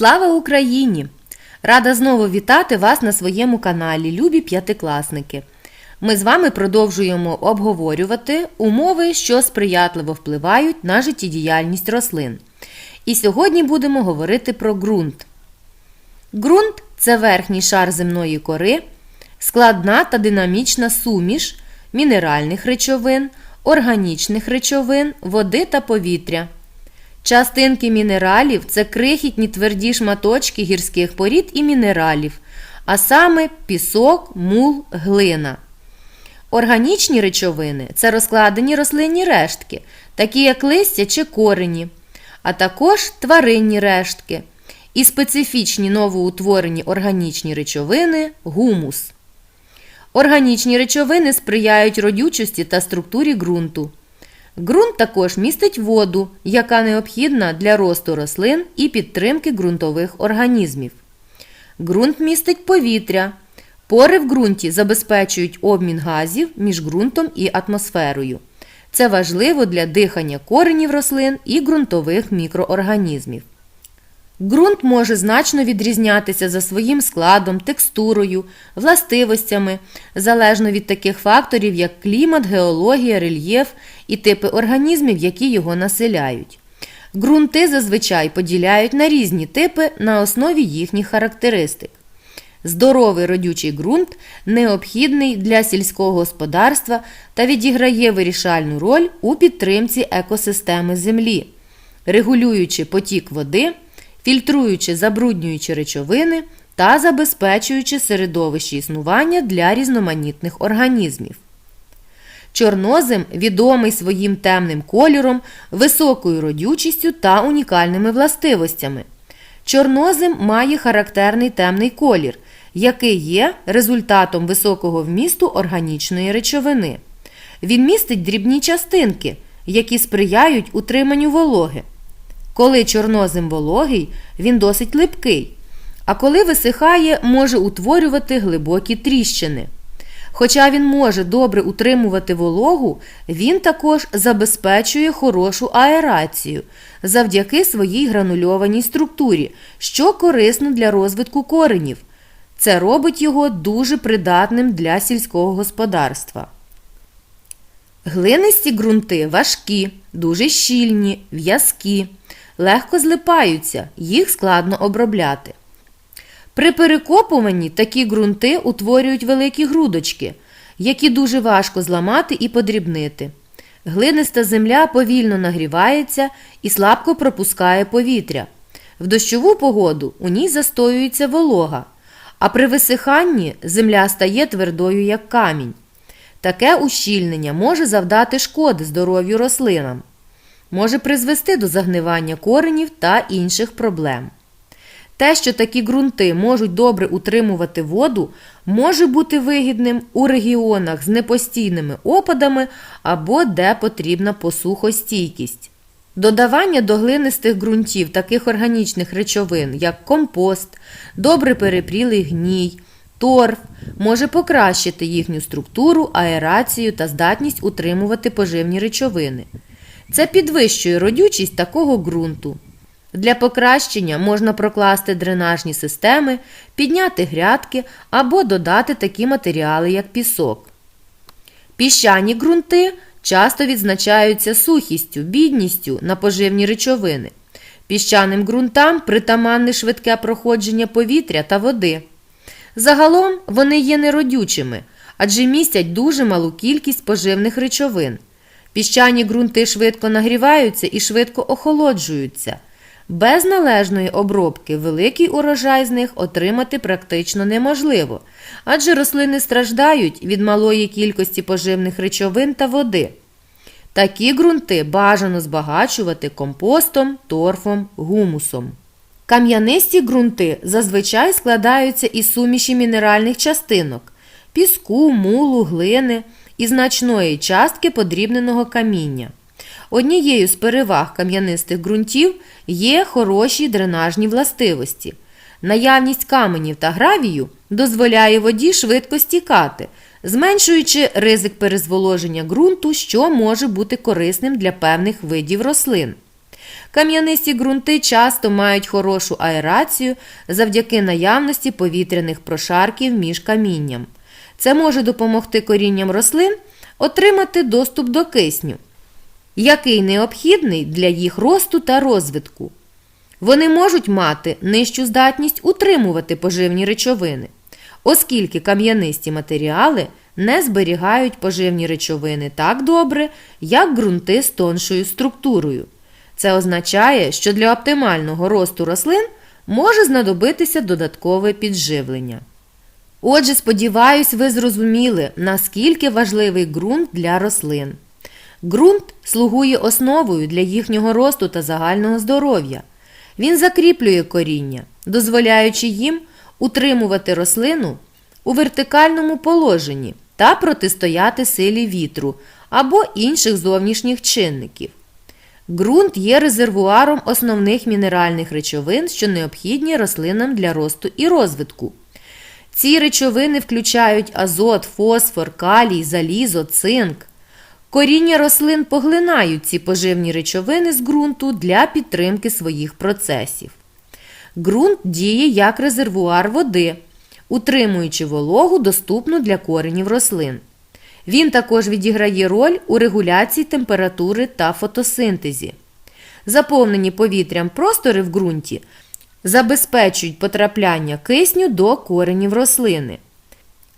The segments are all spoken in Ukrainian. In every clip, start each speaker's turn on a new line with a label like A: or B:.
A: Слава Україні! Рада знову вітати вас на своєму каналі, любі п'ятикласники. Ми з вами продовжуємо обговорювати умови, що сприятливо впливають на життєдіяльність рослин. І сьогодні будемо говорити про ґрунт. Ґрунт це верхній шар земної кори, складна та динамічна суміш мінеральних речовин, органічних речовин, води та повітря. Частинки мінералів це крихітні тверді шматочки гірських порід і мінералів, а саме пісок, мул, глина. Органічні речовини це розкладені рослинні рештки, такі як листя чи корені, а також тваринні рештки і специфічні новоутворені органічні речовини гумус. Органічні речовини сприяють родючості та структурі ґрунту. Ґрунт також містить воду, яка необхідна для росту рослин і підтримки ґрунтових організмів. Ґрунт містить повітря. Пори в ґрунті забезпечують обмін газів між ґрунтом і атмосферою. Це важливо для дихання коренів рослин і ґрунтових мікроорганізмів. Ґрунт може значно відрізнятися за своїм складом, текстурою, властивостями, залежно від таких факторів, як клімат, геологія, рельєф і типи організмів, які його населяють. Ґрунти зазвичай поділяють на різні типи на основі їхніх характеристик. Здоровий родючий ґрунт необхідний для сільського господарства та відіграє вирішальну роль у підтримці екосистеми землі, регулюючи потік води фільтруючи забруднюючі речовини та забезпечуючи середовище існування для різноманітних організмів. Чорнозем відомий своїм темним кольором, високою родючістю та унікальними властивостями. Чорнозем має характерний темний колір, який є результатом високого вмісту органічної речовини. Він містить дрібні частинки, які сприяють утриманню вологи. Коли чорнозем вологий, він досить липкий, а коли висихає, може утворювати глибокі тріщини. Хоча він може добре утримувати вологу, він також забезпечує хорошу аерацію завдяки своїй гранульованій структурі, що корисно для розвитку коренів. Це робить його дуже придатним для сільського господарства. Глинисті ґрунти важкі, дуже щільні, в'язкі легко злипаються, їх складно обробляти. При перекопуванні такі ґрунти утворюють великі грудочки, які дуже важко зламати і подрібнити. Глиниста земля повільно нагрівається і слабко пропускає повітря. В дощову погоду у ній застоюється волога, а при висиханні земля стає твердою, як камінь. Таке ущільнення може завдати шкоди здоров'ю рослинам може призвести до загнивання коренів та інших проблем. Те, що такі ґрунти можуть добре утримувати воду, може бути вигідним у регіонах з непостійними опадами або де потрібна посухостійкість. Додавання до глинистих ґрунтів таких органічних речовин, як компост, добре перепрілий гній, торф, може покращити їхню структуру, аерацію та здатність утримувати поживні речовини. Це підвищує родючість такого ґрунту. Для покращення можна прокласти дренажні системи, підняти грядки або додати такі матеріали, як пісок. Піщані ґрунти часто відзначаються сухістю, бідністю на поживні речовини. Піщаним ґрунтам притаманне швидке проходження повітря та води. Загалом вони є неродючими, адже містять дуже малу кількість поживних речовин. Піщані ґрунти швидко нагріваються і швидко охолоджуються. Без належної обробки великий урожай з них отримати практично неможливо, адже рослини страждають від малої кількості поживних речовин та води. Такі ґрунти бажано збагачувати компостом, торфом, гумусом. Кам'янисті ґрунти зазвичай складаються із суміші мінеральних частинок піску, мулу, глини і значної частки подрібненого каміння. Однією з переваг кам'янистих ґрунтів є хороші дренажні властивості. Наявність каменів та гравію дозволяє воді швидко стікати, зменшуючи ризик перезволоження ґрунту, що може бути корисним для певних видів рослин. Кам'янисті ґрунти часто мають хорошу аерацію завдяки наявності повітряних прошарків між камінням. Це може допомогти корінням рослин отримати доступ до кисню, який необхідний для їх росту та розвитку. Вони можуть мати нижчу здатність утримувати поживні речовини, оскільки кам'янисті матеріали не зберігають поживні речовини так добре, як ґрунти з тоншою структурою. Це означає, що для оптимального росту рослин може знадобитися додаткове підживлення. Отже, сподіваюсь, ви зрозуміли, наскільки важливий ґрунт для рослин. Ґрунт слугує основою для їхнього росту та загального здоров'я. Він закріплює коріння, дозволяючи їм утримувати рослину у вертикальному положенні та протистояти силі вітру або інших зовнішніх чинників. Ґрунт є резервуаром основних мінеральних речовин, що необхідні рослинам для росту і розвитку. Ці речовини включають азот, фосфор, калій, залізо, цинк. Коріння рослин поглинають ці поживні речовини з ґрунту для підтримки своїх процесів. Ґрунт діє як резервуар води, утримуючи вологу, доступну для коренів рослин. Він також відіграє роль у регуляції температури та фотосинтезі. Заповнені повітрям простори в ґрунті забезпечують потрапляння кисню до коренів рослини.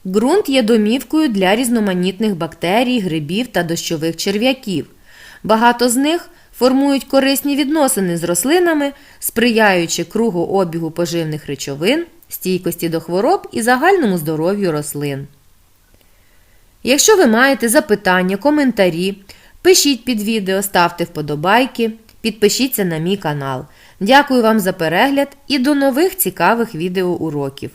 A: Ґрунт є домівкою для різноманітних бактерій, грибів та дощових черв'яків. Багато з них формують корисні відносини з рослинами, сприяючи кругообігу поживних речовин, стійкості до хвороб і загальному здоров'ю рослин. Якщо ви маєте запитання, коментарі, пишіть під відео, ставте вподобайки, підпишіться на мій канал. Дякую вам за перегляд і до нових цікавих відеоуроків.